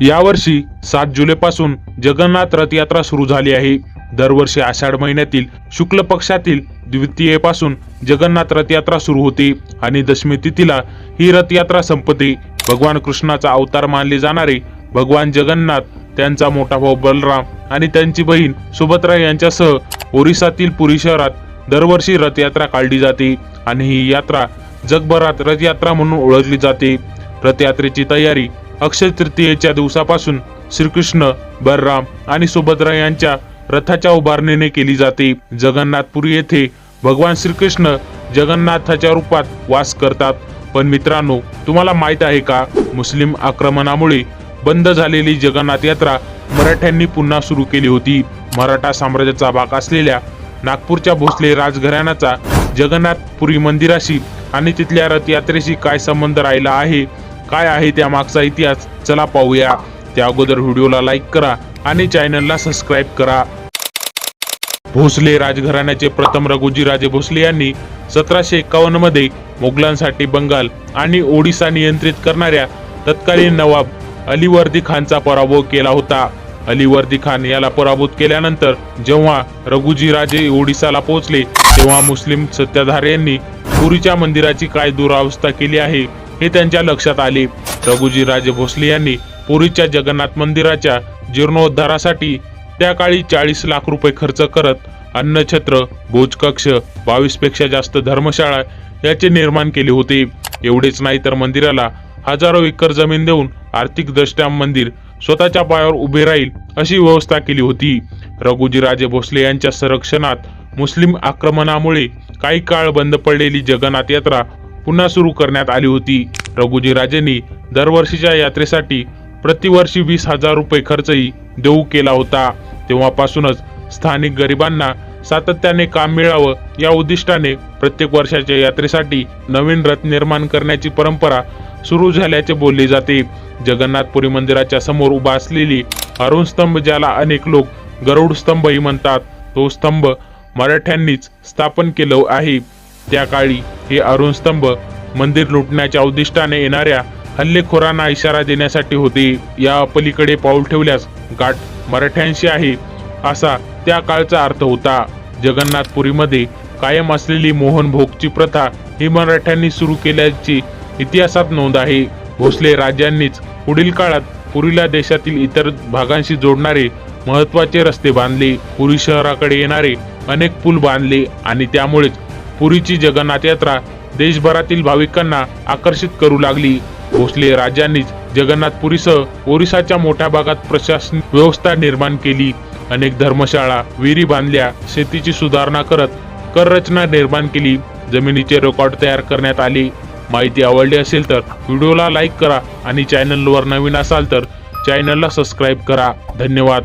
यावर्षी सात जुलैपासून जगन्नाथ रथयात्रा सुरू झाली आहे. दरवर्षी आषाढ महिन्यातील शुक्ल पक्षातील द्वितीयेपासून जगन्नाथ रथयात्रा सुरू होते आणि दशमी तिथीला ही रथयात्रा संपते. भगवान कृष्णाचा अवतार मानले जाणारे भगवान जगन्नाथ त्यांचा मोठा भाऊ बलराम आणि त्यांची बहीण सुभद्रा यांच्यासह ओरिसातील पुरी शहरात दरवर्षी रथयात्रा काढली जाते आणि ही यात्रा जगभरात रथयात्रा म्हणून ओळखली जाते. रथयात्रेची तयारी अक्षय तृतीयेच्या दिवसापासून श्रीकृष्ण बलराम आणि सुभद्रा यांच्या रथाच्या उभारणीने केली जाते. जगन्नाथपुरी येथे भगवान श्रीकृष्ण जगन्नाथाच्या रूपात वास करतात. पण मित्रांनो तुम्हाला माहीत आहे का? मुस्लिम आक्रमणामुळे बंद झालेली जगन्नाथ यात्रा मराठ्यांनी पुन्हा सुरू केली होती. मराठा साम्राज्याचा भाग असलेल्या नागपूरच्या भोसले राजघराण्याचा जगन्नाथपुरी मंदिराशी आणि तिथल्या रथयात्रेशी काय संबंध राहिला आहे? काय आहे त्या मागचा इतिहास? चला पाहूया. त्या अगोदर व्हिडिओला लाईक करा आणि चॅनलला सबस्क्राईब करा. भोसले राजघराण्याचे प्रथम रघुजी राजे भोसले यांनी सतराशे एकावन्नमध्ये मुघलांसाठी बंगाल आणि ओडिसा नियंत्रित करणाऱ्या तत्कालीन नवाब अलीवर्दी खानचा पराभव केला होता. अलीवर्दी खान याला पराभूत केल्यानंतर जेव्हा रघुजी राजे ओडिसाला पोहोचले तेव्हा मुस्लिम सत्ताधारी यांनी पुरीच्या मंदिराची काय दुरावस्था केली आहे? हे त्यांच्या लक्षात आले. रघुजी राजे भोसले यांनी पुरीच्या जगन्नाथ मंदिराच्या जीर्णोद्धारासाठी त्या काळी चाळीस लाख रुपये खर्च करत अन्नछत्र भोजकक्ष बावीसपेक्षा जास्त धर्मशाळा याचे निर्माण केले होते. एवढेच नाही तर मंदिराला हजारो एकर जमीन देऊन आर्थिक दृष्ट्या मंदिर स्वतःच्या पायावर उभे राहील अशी व्यवस्था केली होती. रघुजी राजे भोसले यांच्या संरक्षणात मुस्लिम आक्रमणामुळे काही काळ बंद पडलेली जगन्नाथ यात्रा पुन्हा सुरू करण्यात आली होती. रघुजी राजेंनी दरवर्षीच्या यात्रेसाठी प्रतिवर्षी वीस हजार रुपये खर्चही देऊ केला होता. तेव्हापासूनच स्थानिक गरिबांना सातत्याने काम मिळावं या उद्दिष्टाने प्रत्येक वर्षाच्या यात्रेसाठी नवीन रथ निर्माण करण्याची परंपरा सुरू झाल्याचे बोलले जाते. जगन्नाथपुरी मंदिराच्या समोर उभा असलेली अरुण स्तंभ ज्याला अनेक लोक गरुड स्तंभही म्हणतात तो स्तंभ मराठ्यांनीच स्थापन केलं आहे. त्या काळी हे अरुण स्तंभ मंदिर लुटण्याच्या उद्दिष्टाने येणाऱ्या हल्लेखोरांना इशारा देण्यासाठी होते. या पलीकडे पाऊल ठेवल्यास गाठ मराठ्यांशी आहे असा त्या काळचा अर्थ होता. जगन्नाथपुरीमध्ये कायम असलेली मोहन भोगची प्रथा ही मराठ्यांनी सुरू केल्याची इतिहासात नोंद आहे. भोसले राज्यांनीच पुढील काळात पुरीला देशातील इतर भागांशी जोडणारे महत्त्वाचे रस्ते बांधले. पुरी शहराकडे येणारे अनेक पूल बांधले आणि त्यामुळेच पुरीची जगन्नाथ यात्रा देशभरातील भाविकांना आकर्षित करू लागली. भोसले राजांनीच जगन्नाथपुरीसह ओरिसाच्या मोठ्या भागात प्रशासन व्यवस्था निर्माण केली. अनेक धर्मशाळा विहिरी बांधल्या शेतीची सुधारणा करत कररचना निर्माण केली. जमिनीचे रेकॉर्ड तयार करण्यात आले. माहिती आवडली असेल तर व्हिडिओला लाईक करा आणि चॅनलवर नवीन असाल तर चॅनलला सबस्क्राईब करा. धन्यवाद.